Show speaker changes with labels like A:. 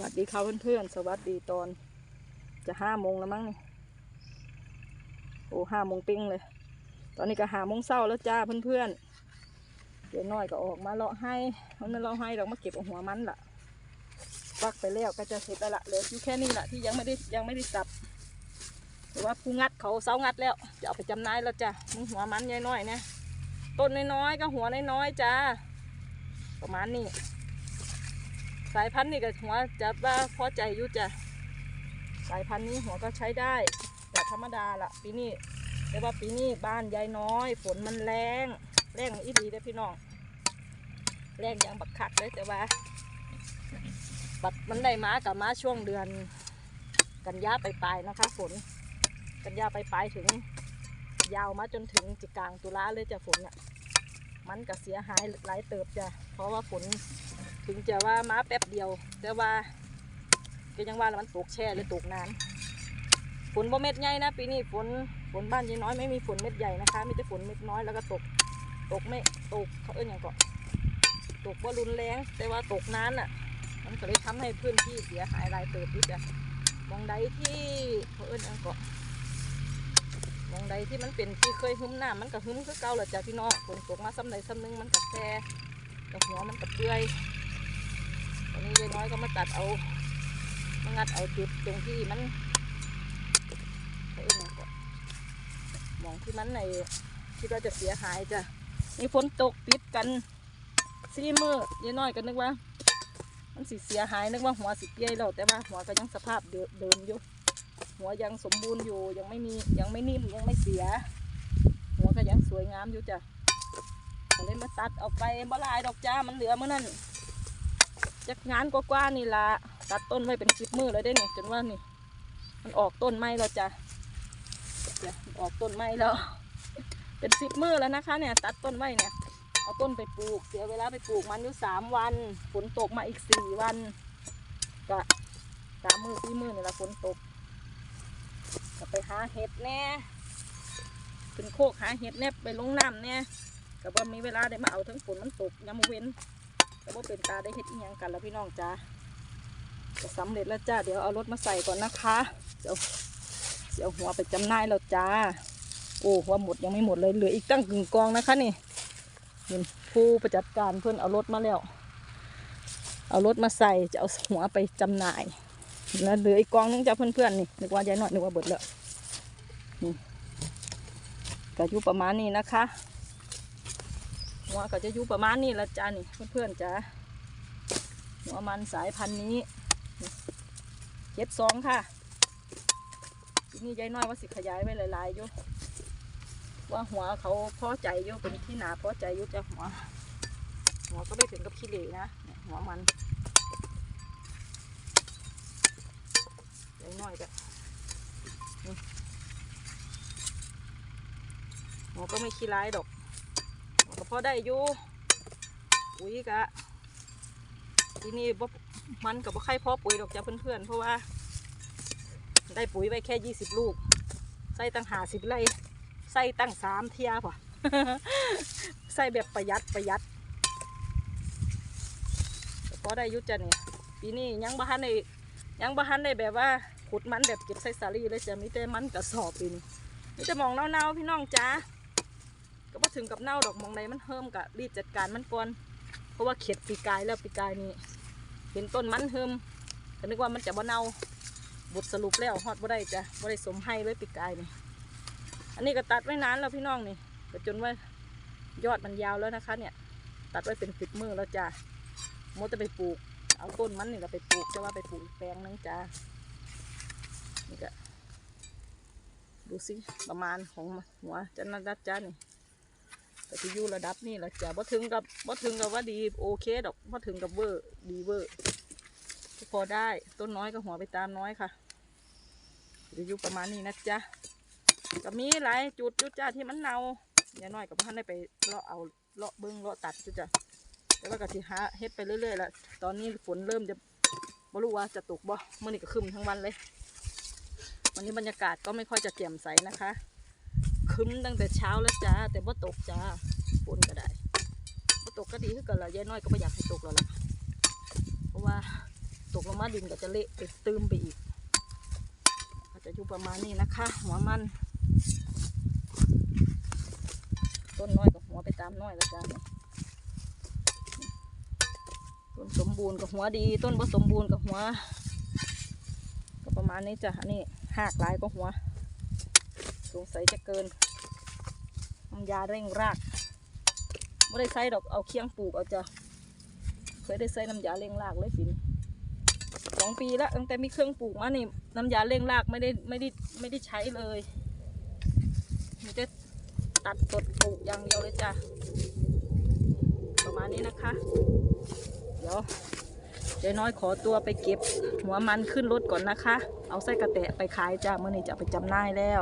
A: วัสดีค่ะเพื่อนๆ สวัสดีตอน จะห้าโมงแล้วมั้งนี่โอ้ห้าโมงปิ้งเลย ตอนนี้ก็หาโมงเช้าแล้วจ้าเพื่อนๆ เดี๋ยวน้อยก็ออกมาเลาะให้ มันไม่เลาะให้เรามาเก็บเอาหัวมันล่ะฟักไปแล้วก็จะเสร็จแล้วละเหลืออยู่แค่นี้แหละที่ยังไม่ได้ยังไม่ได้สับแต่ว่าผู้งัดเขาเสางัดแล้ว จะเอาไปจำนายแล้วจ้ะมึงหัวมันยายน้อยนะต้นน้อยๆก็หัวน้อยๆจ้าประมาณนี้ สายพันธุ์นี่ก็หัวจะว่าพอใจอยู่จ้ะสายพันธุ์นี้หัวก็ใช้ได้ แต่ธรรมดาละปีนี้แต่ว่าปีนี้บ้านยายน้อย ฝนมันแรงแรงอีดีเลยพี่น้องแรงอย่างบักคักเลยแต่ว่าบัดมันได้มากับมาช่วงเดือน กันยาไปปลายนะคะ ฝน กันยาไปปลายถึง ยาวมาจนถึงจิกลางตุลาเลยจะฝนอะ มันก็เสียหายหลายเติบจ้ะเพราะว่าฝนถึงจะว่ามาแป๊บเดียว แต่ว่าก็ยังว่าแล้วมันตกแช่หรือตกนานฝนบ่เม็ดใหญ่นะปีนี้ฝนฝนบ้านยายน้อยไม่มีฝนเม็ดใหญ่นะคะมีแต่ฝนเม็ดน้อยแล้วก็ตกตกไม่ตกเขาเอ้ยอย่างก็ตกว่ารุนแรง แต่ว่าตกนานอะ มันก็เลยทำให้พื้นที่เสียหายหลายเติบด้วยจ้ะมองใดที่เขาเอ้ยอย่างก็ มองใดที่มันเป็นที่เคยหึ้มน้ำมันก็หึมคือเก่าแหละจ้ะพี่น้องฝนตกมาซ้ำใดซ้ำหนึงมันก็แช่กับหัวมันก็เปื่อยตอนนี้ยายน้อยก็มาตัดเอามางัดเอาจุดตรงที่มันเอ้ยนั่นก็มองที่มันในคิดว่าจะเสียหายจ้ะนี่ฝนตกติดกันซีมือยายน้อยก็นึกว่า มันสิเสียหายนึกว่าหัวสิเปียแล้วแต่ว่าหัวก็ยังสภาพเดิมอยู่ หัวยังสมบูรณ์อยู่ยังไม่มียังไม่นิ่มยังไม่เสีย หัวก็ยังสวยงามอยู่จ้ะเลยมาตัดเอาไปบ่ลายดอกจ้ามันเหลือเมื่อนั้นจากงานกว่าๆนี่ละตัดต้นไว้เป็นสิบมือเลยได้เนี่ยจนว่านี่ มันออกต้นไม้แล้วจ้ะออกต้นไม้แล้ว เป็นสิบมือแล้วนะคะ เนี่ย ตัดต้นไว้เนี่ยเอาต้นไปปลูก เสียเวลาไปปลูกมันอยู่สามวันฝนตกมาอีกสี่วันก็สามมือสี่มือนี่ละฝนตก ก็ไปหาเห็ดแน่เป็นโคกหาเห็ดแน่ไปลงน้ำเนี่ยก็ว่ามีเวลาได้มาเอาทั้งฝนมันตกยามเว้นแต่ว่าเป็นตาได้เฮ็ดอีหยังกันแล้วพี่น้องจ้าจะสำเร็จแล้วจ้าเดี๋ยวเอารถมาใส่ก่อนนะคะเดี๋ยวเดี๋ยวหัวไปจำหน่ายแล้วจ้า โอ้หัวหมดยังไม่หมดเลยเหลืออีกตั้งกึ่งกองนะคะนี่เห็นผู้ประจัดการเพื่อนเอารถมาแล้ว เอารถมาใส่จะเอาหัวไปจำหน่าย แล้วเหลืออีกกองนึงจ้าเพื่อนๆนี่นึกว่ายายหน่อยนึกว่าเบิดแล้วนี่ก็อยู่ประมาณนี้นะคะหัวก็จะอยู่ประมาณนี้ละจ้านี่เพื่อนๆจ้าหัวมันสายพันธุ์นี้เจ็ดสองค่ะทีนี้ยายน้อยว่าสิขยายไว้หลายๆอยู่ว่าหัวเขาพอใจอยู่เป็นที่หนาพอใจอยู่จ้ะหัว หัวก็ไม่ถึงกับขี้เหร่นะหัวมัน น้อยก็หัวก็ไม่ขี้ร้ายดอกก็พอได้อยู่ปุ๋ยกะทีนี้บ่มันกับบ่ใครพอปุ๋ยดอกจ้ะเพื่อนๆ เพราะว่า ได้ปุ๋ยไว้แค่ยี่สิบลูก ใส่ตั้งหาสิบไร่ใส่ตั้งสามเทียป่ะใส่แบบประหยัดประหยัดก็พอได้ยุจ้ะเนี่ยปีนี้ยังบ่ทันได้ยังบ่ทันได้แบบว่า ขุดมันแบบเก็บใส่สาลีเลยจ้ะมีแต่มันกระสอบปีนี้มีแต่มองเน่าๆพี่น้องจ้าก็บ่ถึงกับเน่าดอกมองใดมันเฮิมกะรีบจัดการมันก่อนเพราะว่าเข็ดปีกายแล้วปีกายนี่เห็นต้นมันเฮิมก็นึกว่ามันจะบ่เน่าบทสรุปแล้วฮอดบ่ได้จ้ะบ่ได้สมให้เลยปีกายนี่อันนี้ก็ตัดไว้นานแล้วพี่น้องนี่ก็จนว่ายอดมันยาวแล้วนะคะ เนี่ย ตัดไว้เป็นสิบมือแล้วจ้ะมดจะไปปลูก เอาต้นมันนี่ก็ไปปลูกจะว่าไปปลูกแปลงนึงจ้ะ นี่ก็ดูสิประมาณของหัวจันนัดจ้านี่แต่ที่อยู่ระดับนี่แหละจ้ะบ่ถึงกับบ่ถึงกับว่าดีโอเคดอกบ่ถึงกับเวอร์ดีเวอร์ก็พอได้ต้นน้อยก็หัวไปตามน้อยค่ะจะอยู่ประมาณนี้นะจ๊ะก็มีหลายจุดจุดจ้าที่มันเนาอย่าน้อยกับท่านได้ไปเลาะเอาเลาะเบิ้งเลาะตัดจุดจ้ะแล้วก็ที่หาเฮ็ดไปเรื่อยๆละตอนนี้ฝนเริ่มจะบ่รู้ว่าจะตกบ่เมื่อนี้ก็คึมทั้งวันเลย วันนี้บรรยากาศก็ไม่ค่อยจะแจ่มใสนะคะ คึ้มตั้งแต่เช้าแล้วจ้า แต่ว่าตกจ้าฝนก็ได้ว่าตกก็ดีขึ้นกันละยายน้อยก็ไม่อยากให้ตกแล้วล่ะเพราะว่าตกลงมาดินก็จะเละไปตื้มไปอีกก็จะอยู่ประมาณนี้นะคะ หัวมัน ต้นน้อยกับหัวไปตามน้อยแล้วจ้าต้นสมบูรณ์กับหัวดี ต้นผสมบูรณ์กับหัว มาณนี้จ้ะอันนี้หากลายก็หัว สงสัยจะเกินน้ำยาเร่งรากไม่ได้ใส่ดอกเอาเคียงปลูกเอาจ้ะเคยได้ใส่น้ำยาเร่งรากเลยสินสองปีแล้วตั้งแต่มีเครื่องปลูกมานี่น้ำยาเร่งรากไม่ได้ไม่ได้ไม่ได้ใช้เลยมีแต่ตัดสดปลูกอย่างเดียวเลยจ้ะประมาณนี้นะคะ เดี๋ยว เดี๋ยน้อยขอตัวไปเก็บหัวมันขึ้นรถก่อนนะคะ เอาไส้กระแตะไปขายจ้าเมื่อนี้จะไปจำหน่ายแล้ว